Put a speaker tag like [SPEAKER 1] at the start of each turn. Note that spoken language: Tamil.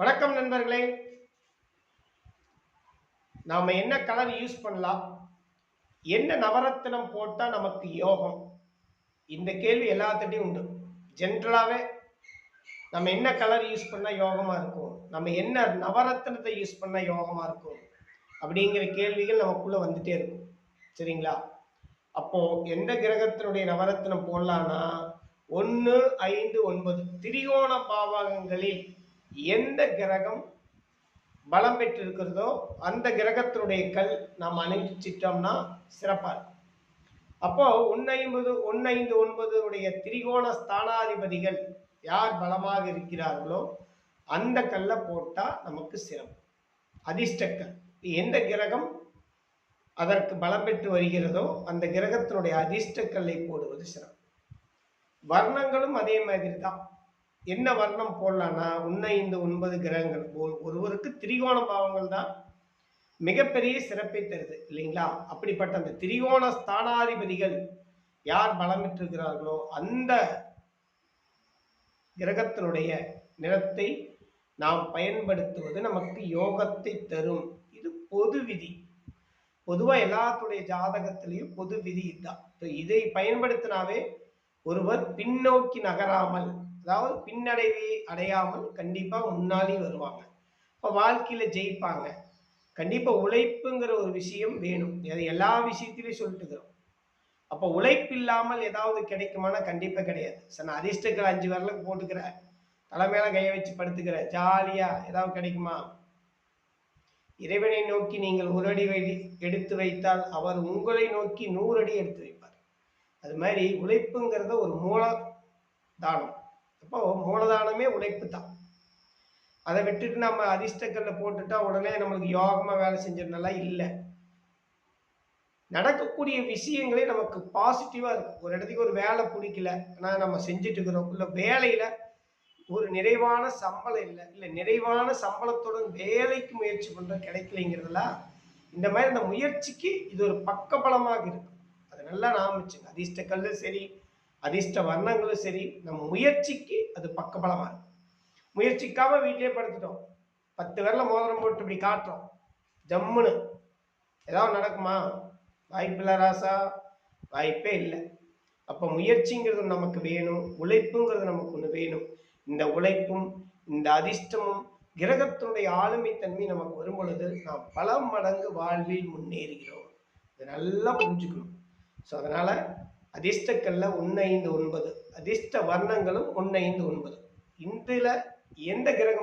[SPEAKER 1] வணக்கம் நண்பர்களே. நாம என்ன கலர் யூஸ் பண்ணலாம்? என்ன நவரத்தினம் போட்டா நமக்கு யோகம்? இந்த கேள்வி எல்லாத்திட்டையும் உண்டு. ஜென்ரலாகவே நம்ம என்ன கலர் யூஸ் பண்ணா யோகமா இருக்கும்? நம்ம என்ன நவரத்தினத்தை யூஸ் பண்ணா யோகமா இருக்கும்? அப்படிங்கிற கேள்விகள் நமக்குள்ள வந்துட்டே இருக்கும். சரிங்களா? அப்போ எந்த கிரகத்தினுடைய நவரத்தினம் போடலான்னா ஒன்று ஐந்து ஒன்பது திரிகோண பாவகங்களில் எந்த கிரகம் பலம் பெற்றிருக்கிறதோ அந்த கிரகத்தினுடைய கல் நாம் அணிஞ்சிட்டோம்னா சிறப்பாக இருக்கும். அப்போ ஒன்று ஐம்பது ஒன்று ஐந்து ஒன்பது உடைய திரிகோண ஸ்தானாதிபதிகள் யார் பலமாக இருக்கிறார்களோ அந்த கல்லை போட்டால் நமக்கு சிறப்பு. அதிர்ஷ்டக்கல். எந்த கிரகம் அதற்கு பலம் பெற்று வருகிறதோ அந்த கிரகத்தினுடைய அதிர்ஷ்டக்கல்லை போடுவது சிறப்பு. வர்ணங்களும் அதே மாதிரி தான் என்ன வர்ணம் போடலாம்னா ஒன்று ஐந்து ஒன்பது கிரகங்கள் போல் ஒருவருக்கு திரிகோண பாவங்கள் தான் மிகப்பெரிய சிறப்பை தருது இல்லைங்களா? அப்படிப்பட்ட அந்த திரிகோண ஸ்தானாதிபதிகள் யார் பலம் பெற்றிருக்கிறார்களோ அந்த கிரகத்தினுடைய நிறத்தை நாம் பயன்படுத்துவது நமக்கு யோகத்தை தரும். இது பொது விதி. பொதுவாக எல்லாத்துடைய ஜாதகத்திலையும் பொது விதி இதுதான். இதை பயன்படுத்தினாவே ஒருவர் பின்னோக்கி நகராமல் அதாவது பின்னடைவை அடையாமல் கண்டிப்பாக முன்னாடி வருவாங்க. இப்போ வாழ்க்கையில் ஜெயிப்பாங்க. கண்டிப்பாக உழைப்புங்கிற ஒரு விஷயம் வேணும். அது எல்லா விஷயத்திலையும் சொல்லிட்டுக்கிறோம் அப்போ உழைப்பு இல்லாமல் ஏதாவது கிடைக்குமானா கண்டிப்பாக கிடையாது. சார் நான் அதிர்ஷ்டங்கள் அஞ்சு வரலுக்கு போட்டுக்கிறேன். தலைமையெல்லாம் கையை வச்சு படுத்துக்கிறேன். ஜாலியாக ஏதாவது கிடைக்குமா? இறைவனை நோக்கி நீங்கள் ஒரு அடி வை எடுத்து வைத்தால் அவர் உங்களை நோக்கி நூறு அடி எடுத்து வைப்பார். அது மாதிரி உழைப்புங்கிறத ஒரு மூல தானம் அப்போ மூலதானமே உழைப்பு தான் அதை விட்டுட்டு நம்ம அதிர்ஷ்டக்கல்ல போட்டுட்டா உடனே நம்மளுக்கு யோகமா வேலை செஞ்சதுனால இல்லை. நடக்கக்கூடிய விஷயங்களே நமக்கு பாசிட்டிவா இருக்கும். ஒரு இடத்துக்கு ஒரு வேலை பிடிக்கல ஆனா நம்ம செஞ்சுட்டு இருக்கிறோம் இல்ல வேலையில ஒரு நிறைவான சம்பளம் இல்லை இல்லை நிறைவான சம்பளத்துடன் வேலைக்கு முயற்சி பண்ற கிடைக்கலைங்கிறதுலாம் இந்த மாதிரி அந்த முயற்சிக்கு இது ஒரு பக்கபலமாக இருக்கும் அது நல்லா நாம வச்சுங்க அதிர்ஷ்ட கல்லும் சரி அதிர்ஷ்ட வர்ணங்களும் சரி நம்ம முயற்சிக்கு அது பக்கபலமாக இருக்கும் முயற்சிக்காமல் வீட்டிலே படுத்துட்டோம். பத்து விரல மோதிரம் போட்டு இப்படி காட்டுறோம். ஜம்முன்னு. ஏதாவது நடக்குமா? வாய்ப்பில்லை ராசா. வாய்ப்பே இல்லை. அப்போ முயற்சிங்கிறது நமக்கு வேணும். உழைப்புங்கிறது நமக்கு ஒன்று வேணும். இந்த உழைப்பும் இந்த அதிர்ஷ்டமும் கிரகத்தினுடைய ஆளுமைத்தன்மை நமக்கு வரும் பொழுது நாம் பல மடங்கு வாழ்வில் முன்னேறுகிறோம். இதை நல்லா புரிஞ்சுக்கணும். ஸோ அதனால் அதிர்ஷ்டக்கல்ல ஒன்று ஐந்து ஒன்பது அதிர்ஷ்ட வர்ணங்களும் ஒன்று ஐந்து ஒன்பது. இதில் எந்த கிரகம்